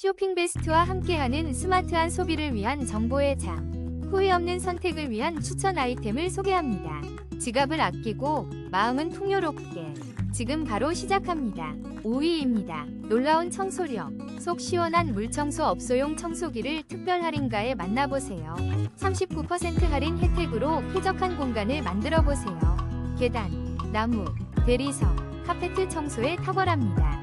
쇼핑 베스트와 함께하는 스마트한 소비를 위한 정보의 장. 후회 없는 선택을 위한 추천 아이템을 소개합니다. 지갑을 아끼고 마음은 풍요롭게. 지금 바로 시작합니다. 5위입니다. 놀라운 청소력. 속 시원한 물청소 업소용 청소기를 특별 할인가에 만나보세요. 39% 할인 혜택으로 쾌적한 공간을 만들어 보세요. 계단, 나무, 대리석, 카페트 청소에 탁월합니다.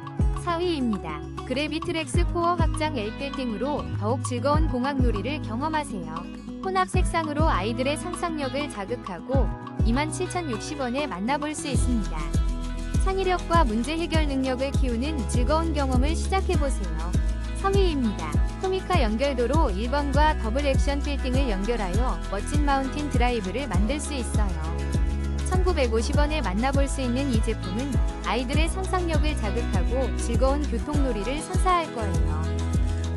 4위입니다. 그래비트렉스 코어 확장 L빌딩으로 더욱 즐거운 공학놀이를 경험하세요. 혼합 색상으로 아이들의 상상력을 자극하고 27,060원에 만나볼 수 있습니다. 창의력과 문제 해결 능력을 키우는 즐거운 경험을 시작해보세요. 3위입니다. 토미카 연결도로 1번과 더블 액션 빌딩을 연결하여 멋진 마운틴 드라이브를 만들 수 있어요. 1950원에 만나볼 수 있는 이 제품은 아이들의 상상력을 자극하고 즐거운 교통놀이를 선사할 거예요.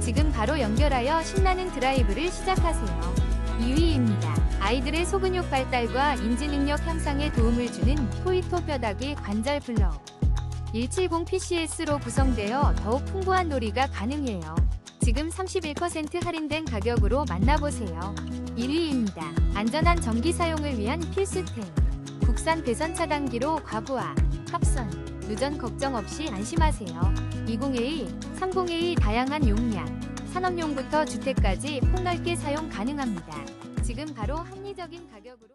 지금 바로 연결하여 신나는 드라이브를 시작하세요. 2위입니다. 아이들의 소근육 발달과 인지 능력 향상에 도움을 주는 토이토 뼈다귀 관절 블럭. 170PCS로 구성되어 더욱 풍부한 놀이가 가능해요. 지금 31% 할인된 가격으로 만나보세요. 1위입니다. 안전한 전기 사용을 위한 필수템. 국산 배선 차단기로 과부하, 합선, 누전 걱정 없이 안심하세요. 20A, 30A 다양한 용량, 산업용부터 주택까지 폭넓게 사용 가능합니다. 지금 바로 합리적인 가격으로